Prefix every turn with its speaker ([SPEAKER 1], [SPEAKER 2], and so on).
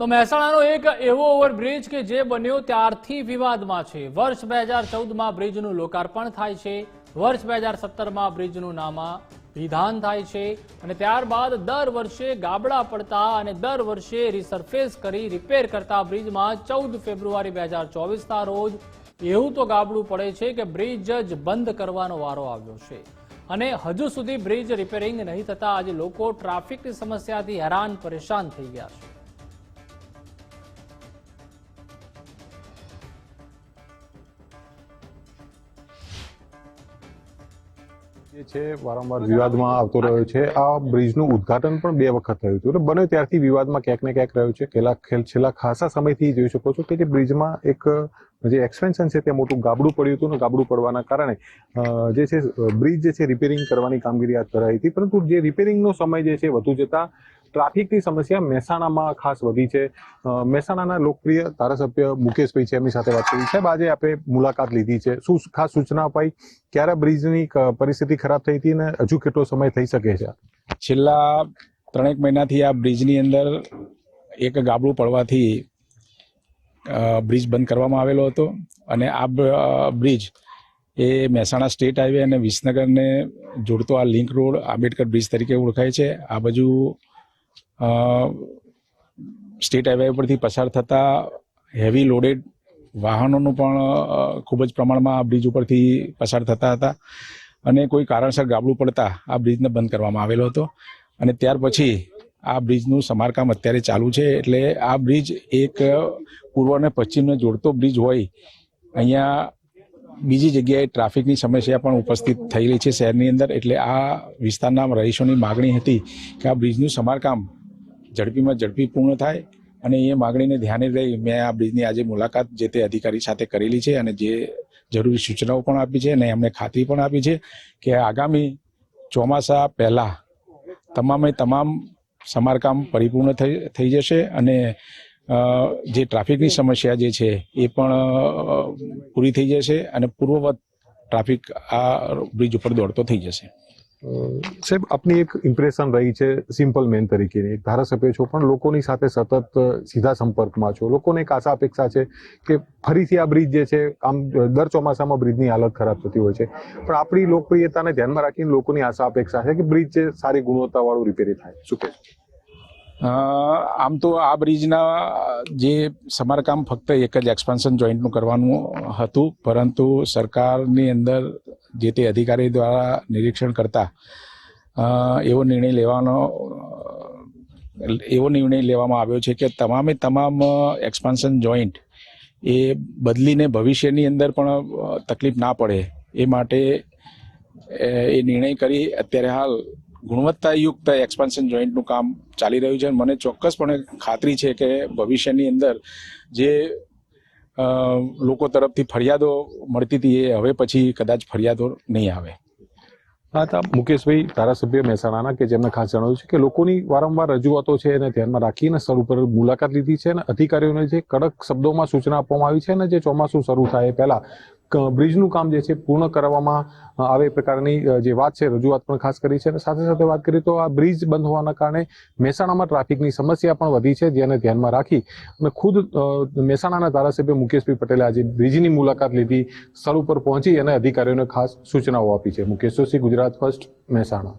[SPEAKER 1] તો મહેસાણાનો એક એવો ઓવરબ્રિજ કે જે બન્યો ત્યારથી વિવાદમાં છે. વર્ષ બે હજાર ચૌદમાં બ્રિજનું લોકાર્પણ થાય છે. વર્ષ બે હજાર સત્તરમાં બ્રિજનું નામા વિધાન થાય છે અને ત્યારબાદ દર વર્ષે ગાબડા પડતા અને દર વર્ષે રિસર્ફેસ કરી રિપેર કરતા બ્રિજમાં ચૌદ ફેબ્રુઆરી બે હજાર ચોવીસના રોજ એવું તો ગાબડું પડે છે કે બ્રિજ જ બંધ કરવાનો વારો આવ્યો છે. અને હજુ સુધી બ્રિજ રિપેરિંગ નહીં થતા આજે લોકો ટ્રાફિકની સમસ્યાથી હેરાન, પરેશાન થઈ ગયા છે.
[SPEAKER 2] છે, વારંવાર વિવાદમાં આવતો રહ્યો છે. આ બ્રિજનું ઉદ્ઘાટન પણ બે વખત થયું હતું. એટલે બને ત્યારથી વિવાદમાં ક્યાંક ને ક્યાંક રહ્યો છે. છેલ્લા છેલ્લા ખાસા સમયથી જોઈ શકો છો કે જે બ્રિજમાં એક, જે એક્સપેન્શન છે તે મોટું ગાબડું પડ્યું હતું ને ગાબડું પડવાના કારણે જે છે, બ્રિજ જે છે રિપેરિંગ કરવાની કામગીરી હાથ ધરાઈ હતી. પરંતુ જે રિપેરિંગનો સમય જે છે, વધુ જતા ટ્રાફિકની સમસ્યા મહેસાણામાં ખાસ વધી છે. મહેસાણાના લોકપ્રિય ધારાસભ્ય મુકેશભાઈ છે એમની સાથે વાત કરી. સાહેબ, આજે આપણે મુલાકાત લીધી છે. શું ખાસ સૂચના અપાઈ? ક્યારે બ્રિજની પરિસ્થિતિ ખરાબ થઈ હતી અને હજુ કેટલો સમય થઈ શકે છે?
[SPEAKER 3] છેલ્લા ત્રણેક મહિનાથી આ બ્રિજની અંદર એક ગાબડું પડવાથી બ્રિજ બંધ કરવામાં આવેલો હતો અને આ બ્રિજ એ મહેસાણા સ્ટેટ હાઈવે અને વિસનગરને જોડતો આ લિંક રોડ આંબેડકર બ્રિજ તરીકે ઓળખાય છે. આ બાજુ સ્ટેટ હાઈવે પરથી પસાર થતા હેવી લોડેડ વાહનોનું પણ ખૂબ જ પ્રમાણમાં આ બ્રિજ ઉપરથી પસાર થતા હતા. અને કોઈ કારણસર ગાબડું પડતા આ બ્રિજને બંધ કરવામાં આવેલો હતો. અને ત્યાર પછી આ બ્રિજનું સમારકામ અત્યારે ચાલુ છે. એટલે આ બ્રિજ એક પૂર્વ અને પશ્ચિમને જોડતો બ્રિજ હોય, અહીંયા બીજી જગ્યાએ ટ્રાફિકની સમસ્યા પણ ઉપસ્થિત થયેલી છે શહેરની અંદર. એટલે આ વિસ્તારના રહીશોની માગણી હતી કે આ બ્રિજનું સમારકામ ઝડપીમાં ઝડપી પૂર્ણ થાય અને એ માગણીને ધ્યાને લઈ મેં આ બ્રિજની આજે મુલાકાત જે તે અધિકારી સાથે કરેલી છે અને જે જરૂરી સૂચનાઓ પણ આપી છે અને એમને ખાતરી પણ આપી છે કે આગામી ચોમાસા પહેલાં તમામે તમામ સમારકામ પરિપૂર્ણ થઈ થઈ જશે અને જે ટ્રાફિકની સમસ્યા જે છે એ પણ પૂરી થઈ જશે અને પૂર્વવત ટ્રાફિક આ બ્રિજ ઉપર દોડતો થઈ જશે.
[SPEAKER 2] સાહેબ, આપની એક ઇમ્પ્રેશન રહી છે સિમ્પલ મેન તરીકેની. એક ધારાસભ્ય છો પણ લોકોની સાથે સતત સીધા સંપર્કમાં છો. લોકોને એક આશા અપેક્ષા છે કે ફરીથી આ બ્રિજ જે છે, આમ દર ચોમાસામાં બ્રિજની હાલત ખરાબ થતી હોય છે. પણ આપણી લોકપ્રિયતાને ધ્યાનમાં રાખીને લોકોની આશા અપેક્ષા છે કે બ્રિજ જે સારી ગુણવત્તાવાળું રિપેરિંગ થાય. શું કહે
[SPEAKER 3] આમ તો આ બ્રિજના જે સમારકામ ફક્ત એક જ એક્સપાન્શન જોઈન્ટનું કરવાનું હતું. પરંતુ સરકારની અંદર જે તે અધિકારી દ્વારા નિરીક્ષણ કરતા એવો નિર્ણય લેવાનો, એવો નિર્ણય લેવામાં આવ્યો છે કે તમામે તમામ એક્સપાન્શન જોઈન્ટ એ બદલીને ભવિષ્યની અંદર પણ તકલીફ ના પડે એ માટે એ નિર્ણય કરી અત્યારે હાલ ગુણવત્તાયુક્ત એક્સપાન્શન જોઈન્ટનું કામ ચાલી રહ્યું છે. મને ચોક્કસપણે ખાતરી છે કે ભવિષ્યની અંદર જે લોકો તરફથી ફરિયાદો મળતી હતી એ હવે પછી કદાચ ફરિયાદો નહીં આવે.
[SPEAKER 2] હા તા મુકેશભાઈ ધારાસભ્ય મહેસાણાના કે જેમને ખાસ જણાવ્યું છે કે લોકોની વારંવાર રજૂઆતો છે એને ધ્યાનમાં રાખીને સ્થળ ઉપર મુલાકાત લીધી છે અને અધિકારીઓને જે કડક શબ્દોમાં સૂચના આપવામાં આવી છે અને જે ચોમાસું શરૂ થાય પહેલા બ્રિજનું કામ જે છે પૂર્ણ કરવામાં આવે એ પ્રકારની જે વાત છે, રજૂઆત પણ ખાસ કરી છે. અને સાથે સાથે વાત કરીએ તો આ બ્રિજ બંધ હોવાના કારણે મહેસાણામાં ટ્રાફિકની સમસ્યા પણ વધી છે, જેને ધ્યાનમાં રાખી અને ખુદ મહેસાણાના ધારાસભ્ય મુકેશભાઈ પટેલે આજે બ્રિજની મુલાકાત લીધી, સ્થળ ઉપર પહોંચી અને અધિકારીઓને ખાસ સૂચનાઓ આપી છે. મુકેશ જોશી, ગુજરાત ફર્સ્ટ, મહેસાણા.